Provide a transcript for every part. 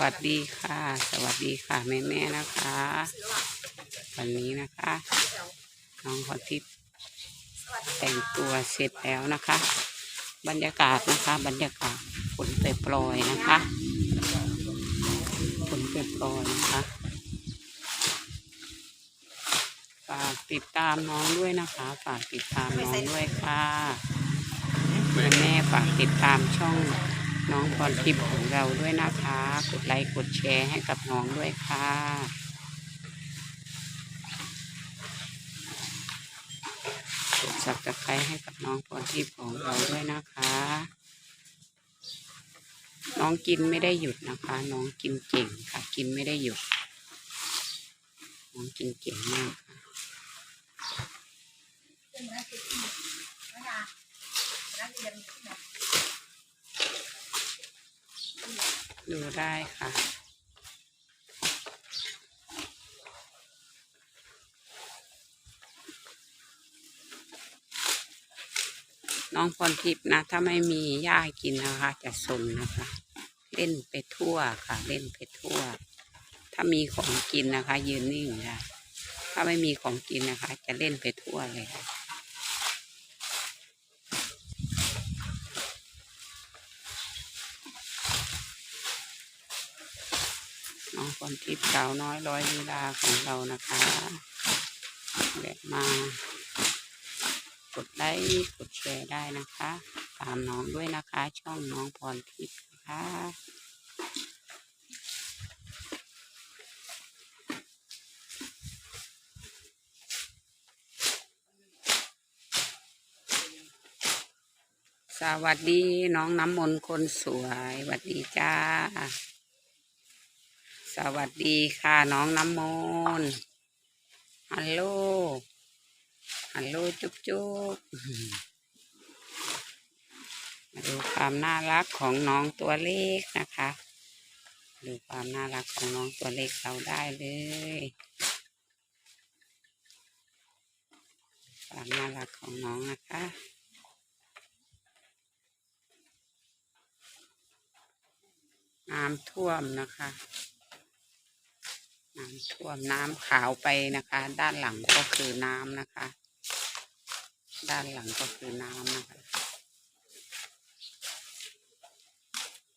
วัสดีค่ะ สวัสดีค่ะแม่แม่นะคะ วันนี้นะคะน้องพรทิพย์แต่งตัวเสร็จแล้วนะคะ บรรยากาศนะคะ บรรยากาศฝนเปรยปลอยนะคะฝนเปรยปลอยนะคะฝากติดตามน้องด้วยนะคะฝากติดตามน้องด้วยค่ะแม่แม่ฝากติดตามช่อง น้องพรทิพย์ของเราด้วยนะคะ กดไลค์กดแชร์ให้กับน้องด้วยค่ะกดสับตะไคร้ให้กับน้องพรทิพย์ของเราด้วยนะคะ น้องกินไม่ได้หยุดนะคะ น้องกินเก่งค่ะ กินไม่ได้หยุด น้องกินเก่งมากค่ะ ดูได้ค่ะ น้องพรทิพย์นะ ถ้าไม่มีหญ้ากินนะคะ จะสนนะคะ เล่นไปทั่วค่ะ เล่นไปทั่ว ถ้ามีของกินนะคะ ยืนนิ่งค่ะถ้าไม่มีของกินนะคะ จะเล่นไปทั่วเลยค่ะ น้องพรทิพย์สาวน้อยร้อยลีลาของเรานะคะแวะมากดไลค์กดแชร์ได้นะคะ ตามน้องด้วยนะคะ ช่องน้องพรทิพย์นะคะสวัสดีน้องน้ำมนต์คนสวยสวัสดีจ้า สวัสดีค่ะ น้องน้ำมนต์ฮัลโหล ฮัลโหล จุ๊บจุ๊บมาดูความน่ารักของน้องตัวเล็กนะคะ ดูความน่ารักของน้องตัวเล็กเราได้เลย ความน่ารักของน้องนะคะน้ำท่วมนะคะ น้ำท่วมน้ำขาวไปนะคะ ด้านหลังก็คือน้ำนะคะ ด้านหลังก็คือน้ำนะคะ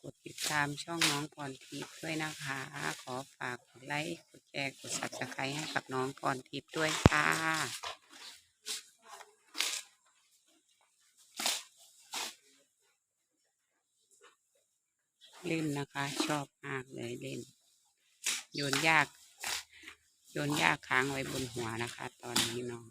กดติดตามช่องน้องพรทิพย์ด้วยนะคะ ขอฝากกดไลค์กดแชร์กด subscribe ให้กับน้องพรทิพย์ด้วยค่ะเล่นนะคะ ชอบมากเลยเล่นโยนยาก โยนยาค้างไว้บนหัวนะคะ ตอนนี้น้อง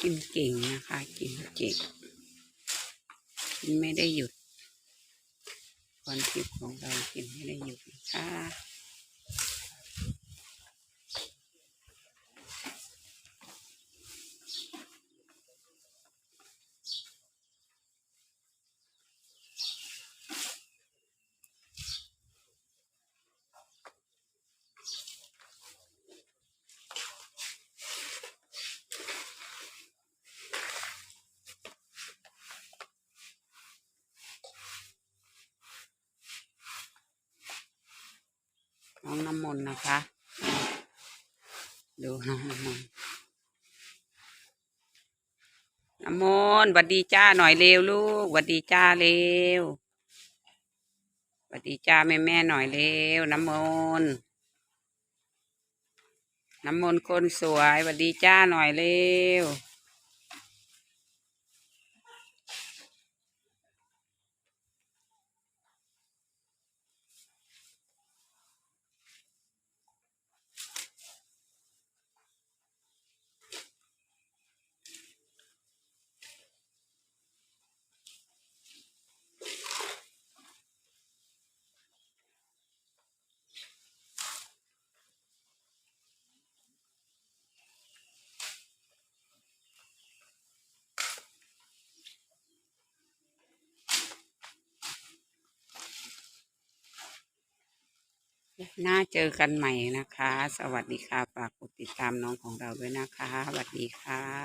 กินเก่งนะคะ กินเก่งกินไม่ได้หยุด วันทิดของเรากินไม่ได้หยุดนะคะ น้องน้ำมนต์นะคะ ดูน้องน้ำมนต์น้ำมนต์หวัดดีจ้าหน่อยเร็วลูกหวัดดีจ้าเร็วหวัดดีจ้าแม่แม่หน่อยเร็วน้ำมนต์น้ำมนต์คนสวยหวัดดีจ้าหน่อยเร็ว หน้าเจอกันใหม่นะคะ สวัสดีค่ะ ฝากกดติดตามน้องของเราด้วยนะคะ สวัสดีค่ะ